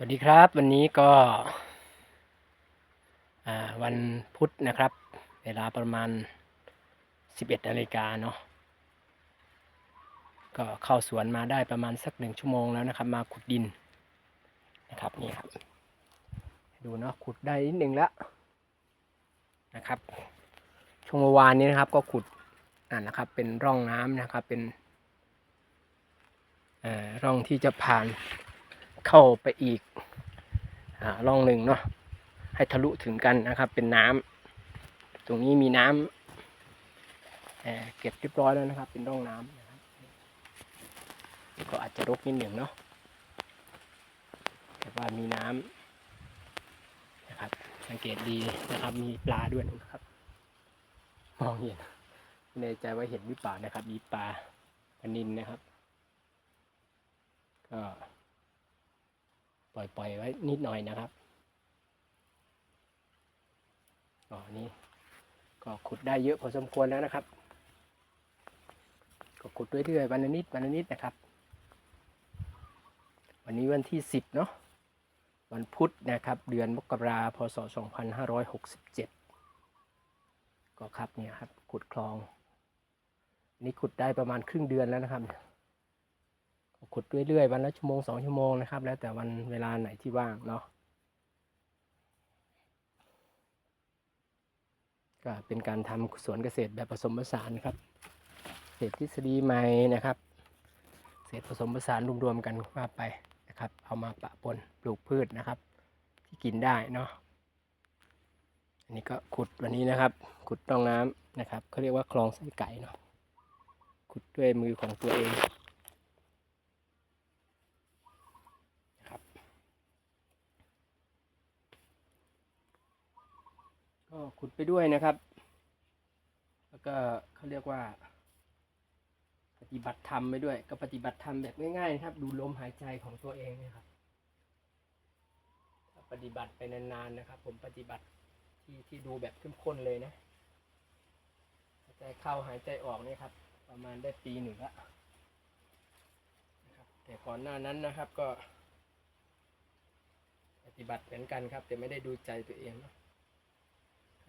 สวัสดีครับ วันนี้ก็วันพุธนะครับ เวลาประมาณ 11นาฬิกาเนาะก็เข้าสวนมาได้ประมาณสักหนึ่งชั่วโมงแล้วนะครับ มาขุดดินนะครับนี่ครับ ดูเนาะขุดได้นิดหนึ่งแล้วนะครับ ช่วงเมื่อวานนี้นะครับ ก็ขุดอ่านะครับ เป็นร่องน้ำนะครับเป็นเอ่อร่องที่จะผ่าน เข้าไปอีกอร่องหนึ่งเนาะให้ทะลุถึงกันนะครับ เป็นน้ำตรงนี้มีน้ำเอ่อเก็บเรียบร้อยแล้วนะครับ เป็นร่องน้ำนะก็อาจจะรกนิดหนึ่งเนาะแต่ว่ามีน้ำนะครับ สังเกตดีนะครับ มีปลาด้วยนะครับ มองเห็นไม่แน่ใจว่าเห็นหรือเปล่านะครับ มีปลาปนินนะครับ ก็ ล่อยปล่อยไว้นิดหน่อยนะครับก็นี้ก็ขุดได้เยอะพอสมควรแล้วนะครับ ก็ขุดเรื่อยๆวันละนิดวันละนิดนะครับ วันนี้วันที่สิบเนาะวันพุธนะครับ เดือนมกราพศสองพันห้าร้อยหกสิบเจ็ดก็ครับเนี่ยครับขุดคลอง นี่ขุดได้ประมาณครึ่งเดือนแล้วนะครับ ขุดเรื่อยๆ วันละชั่วโมงสองชั่วโมงนะครับ แล้วแต่วันเวลาไหนที่ว่างเนาะก็เป็นการทำสวนเกษตรแบบผสมผสานครับเกษทฤษฎีใหม่นะครับเกษผสมผสานรวมๆกันว่าไปนะครับ เอามาปะปนปลูกพืชนะครับ ที่กินได้เนาะอันนี้ก็ขุดวันนี้นะครับ ขุดร่องน้ำนะครับเขาเรียกว่าคลองไส้ไก่เนาะขุดด้วยมือของตัวเอง ครับ ก็ขุดไปด้วยนะครับ แล้วก็เขาเรียกว่า ปฏิบัติธรรมไปด้วย ก็ปฏิบัติธรรมแบบง่ายๆนะครับ ดูลมหายใจของตัวเองนะครับปฏิบัติไปนานๆนะครับ ผมปฏิบัติที่ที่ดูแบบเข้มข้นเลยนะหายใจเข้าหายใจออกเนี่ยครับ ประมาณได้ปีหนึ่งละนะครับแต่ก่อนหน้านั้นนะครับก็ ปฏิบัติเหมือนกันครับ แต่ไม่ได้ดูใจตัวเองเนาะ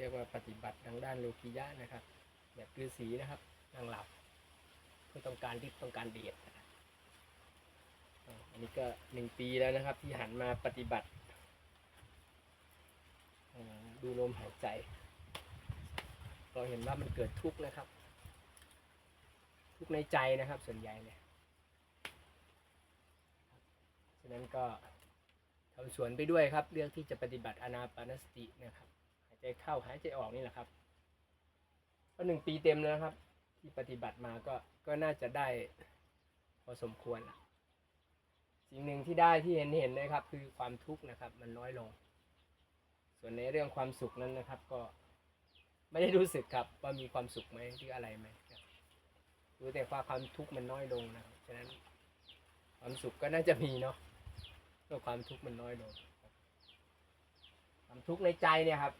เรียกว่าปฏิบัติทางด้านโลกิยะนะครับ แบบฤาษีนะครับนั่งหลับเพื่อต้องการที่ต้องการเดียดนะครับอันนี้ก็หนึ่งปีแล้วนะครับ ที่หันมาปฏิบัติดูลมหายใจ เราเห็นว่ามันเกิดทุกข์นะครับ ทุกข์ในใจนะครับ ส่วนใหญ่เนี่ยฉะนั้นก็ทำสวนไปด้วยครับเรื่องที่จะปฏิบัติอนาปานสตินะครับ ใจเข้าหายใจออกนี่แหละครับ ก็หนึ่งปีเต็มแล้วนะครับ ที่ปฏิบัติมาก็ก็น่าจะได้พอสมควรละสิ่งหนึ่งที่ได้ที่เห็นเห็นเลยครับ คือความทุกข์นะครับ มันน้อยลง ส่วนในเรื่องความสุขนั้นนะครับ ก็ไม่ได้รู้สึกครับ ว่ามีความสุขไหมหรืออะไรไหมครับรู้แต่ว่าความทุกข์มันน้อยลงนะครับฉะนั้นความสุขก็น่าจะมีเนาะเมื่อความทุกข์มันน้อยลงความทุกข์ในใจเนี่ยครับ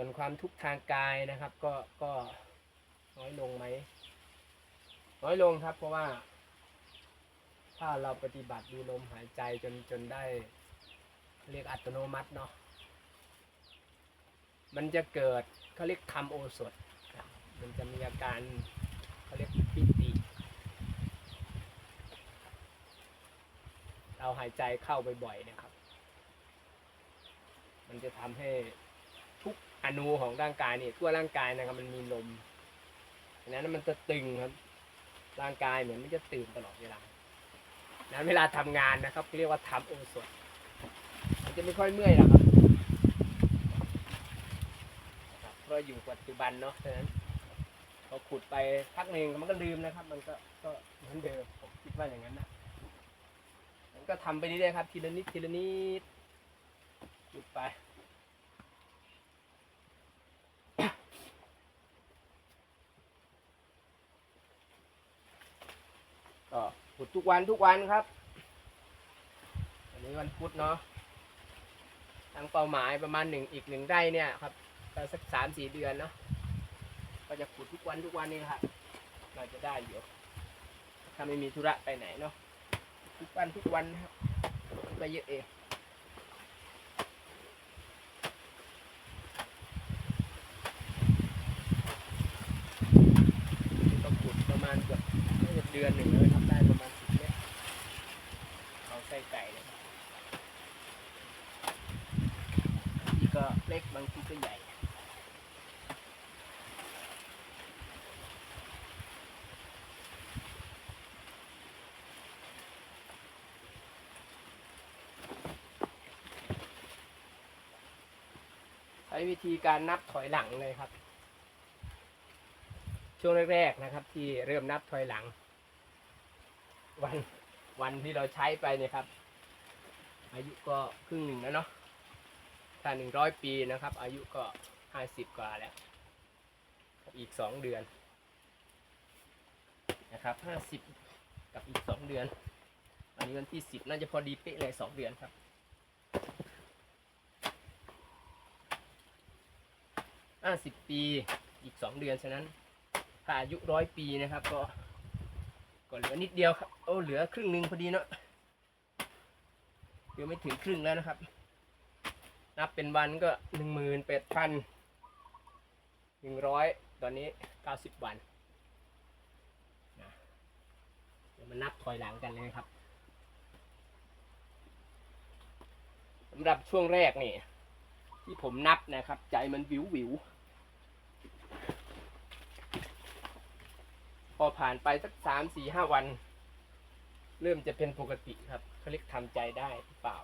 ส่วนความทุกข์ทางกายนะครับ ก็ก็น้อยลงไหมน้อยลงครับ เพราะว่า ถ้าเราปฏิบัติดูลมหายใจจนจนได้เรียกอัตโนมัติเนาะมันจะเกิดเขาเรียกทำโอสถ มันจะมีอาการเขาเรียกปิติเราหายใจเข้าบ่อยๆเนะครับ มันจะทำให้ อนูของร่างกายเนี่ยทั่วร่างกายนะครับมันมีลมดังนั้นมันจะตึงครับ ร่างกายเหมือนมันจะตื่นตลอดเวลานั้นเวลาทำงานนะครับเรียกว่าทำโอสถมันจะไม่ค่อยเมื่อยหรอกครับเพราะอยู่ปัจจุบันเนาะฉะนั้นพอขุดไปพักหนึ่งมันก็ลืมนะครับ มันก็ก็เหมือนเดิมผมคิดว่าอย่างนั้นนะมันก็ทำไปเรื่อยๆครับ ทีละนิดทีละนิดหยุดไป ก็ขุดทุกวันทุกวันครับวันนี้วันพุธเนาะตั้งเป้าหมายประมาณหนึ่งอีกหนึ่งไร่เนี่ยครับก็สักสามสี่เดือนเนาะก็จะขุดทุกวันทุกวันนี่ครับเราจะได้อยู่ถ้าไม่มีธุระไปไหนเนาะทุกวันทุกวันนะครับก็เยอะเองก็ขุดประมาณเกือบเดือนหนึ่งเลยครับได้ประมาณสิบเมตรเอาไส้ไก่นะครับบางทีก็เล็กบางทีก็ใหญ่ ใช้วิธีการนับถอยหลังเลยครับ ช่วงแรกๆนะครับ ที่เริ่มนับถอยหลัง วันวันที่เราใช้ไปเนี่ยครับ อายุก็ครึ่งหนึ่งแล้วเนาะถ้าหนึ่งร้อยปีนะครับ อายุก็ห้าสิบกว่าแล้ว อีกสองเดือนนะครับห้าสิบกับอีกสองเดือน อันนี้วันที่สิบน่าจะพอดีเป๊ะเลยสองเดือนครับ ห้าสิบปีอีกสองเดือนฉะนั้นถ้าอายุร้อยปีนะครับ ก็ก็เหลือนิดเดียวครับโอ้เหลือครึ่งหนึ่งพอดีเนาะเหลือไม่ถึงครึ่งแล้วนะครับ นับเป็นวันก็หนึ่งหมื่นแปดพันหนึ่งร้อยตอนนี้เก้าสิบวันนะเดี๋ยวมานับถอยหลังกันเลยครับสำหรับช่วงแรกนี่ ที่ผมนับนะครับ ใจมันวิววิวพอผ่านไปสักสามสี่ห้าวัน เริ่มจะเป็นปกติครับเขาเรียกทำใจได้หรือเปล่า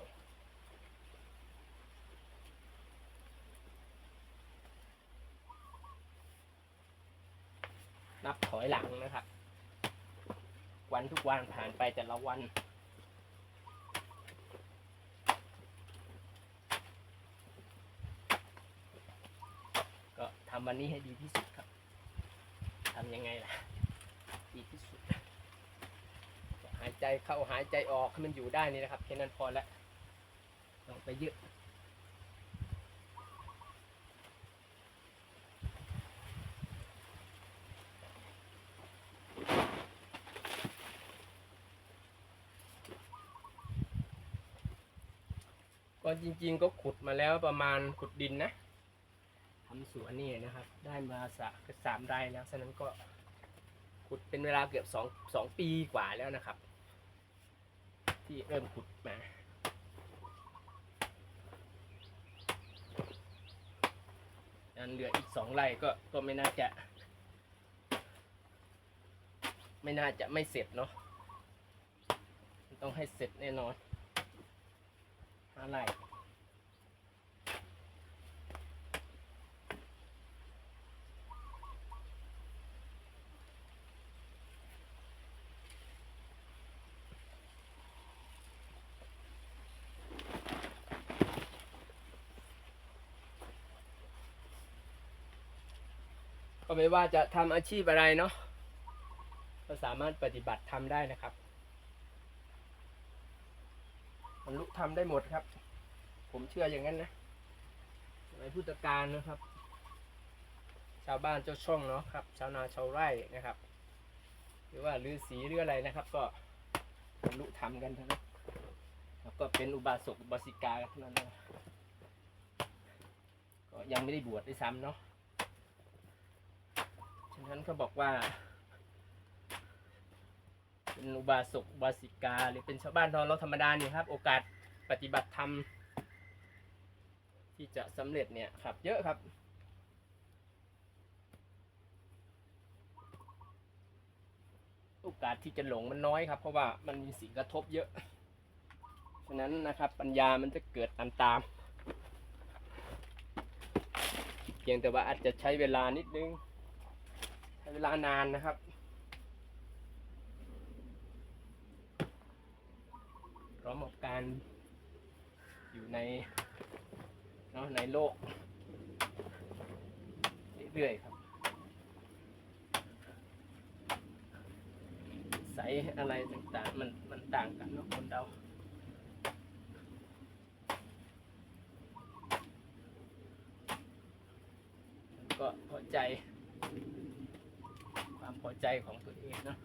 นับถอยหลังนะครับ วันทุกวันผ่านไปแต่ละวัน ก็ทำวันนี้ให้ดีที่สุดครับทำยังไงล่ะ ดีที่สุด หายใจเข้าหายใจออกให้มันอยู่ได้นี่นะครับแค่นั้นพอแล้วต้องไปเยอะก็จริงๆก็ขุดมาแล้วประมาณขุดดินนะำสวนนี่นะครับ ได้มาสักสามไร่แล้วฉะนั้นก็ขุดเป็นเวลาเกือบสองสองปีกว่าแล้วนะครับ ที่เริ่มขุดมาอันเหลืออีกสองไร่ก็ก็ไม่น่าจะ ไม่น่าจะไม่เสร็จเนาะต้องให้เสร็จแน่นอนห้าไร่ ไม่ว่าจะทำอาชีพอะไรเนาะก็สามารถปฏิบัติทำได้นะครับมันลุกทำได้หมดครับ ผมเชื่ออย่างนั้นนะในพุทธการนะครับ ชาวบ้านเจ้าช่องเนาะครับ ชาวนาชาวไร่นะครับ หรือว่าฤาษีหรืออะไรนะครับ ก็บรรลุทำกันนั้นแล้วก็เป็นอุบาสกอุบาสิกากันนั้นนะก็ยังไม่ได้บวชด้วยซ้ำเนาะ นั้นเขาบอกว่า เป็นอุบาสกอุบาสิกา หรือเป็นชาวบ้านทองเราธรรมดาเนี่ยครับ โอกาสปฏิบัติธรรมที่จะสำเร็จเนี่ยครับ เยอะครับโอกาสที่จะหลงมันน้อยครับ เพราะว่ามันมีสิ่งกระทบเยอะ ฉะนั้นนะครับปัญญามันจะเกิดตามตามๆเพียงแต่ว่าอาจจะใช้เวลานิดนึง เวลานานนะครับ พร้อมกับการอยู่ในเนาะในโลก เรื่อยๆครับ ใสอะไรต่างๆ มันมันต่างกันเนาะคนเราก็พอใจ ใจของตัวเองเนะ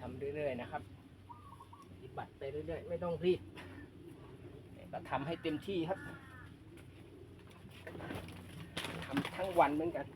ทำเรื่อยๆนะครับปฏิบัติไปเรื่อยๆ ไม่ต้องรีบก็ทำให้เต็มที่ครับทำทั้งวันเหมือนกัน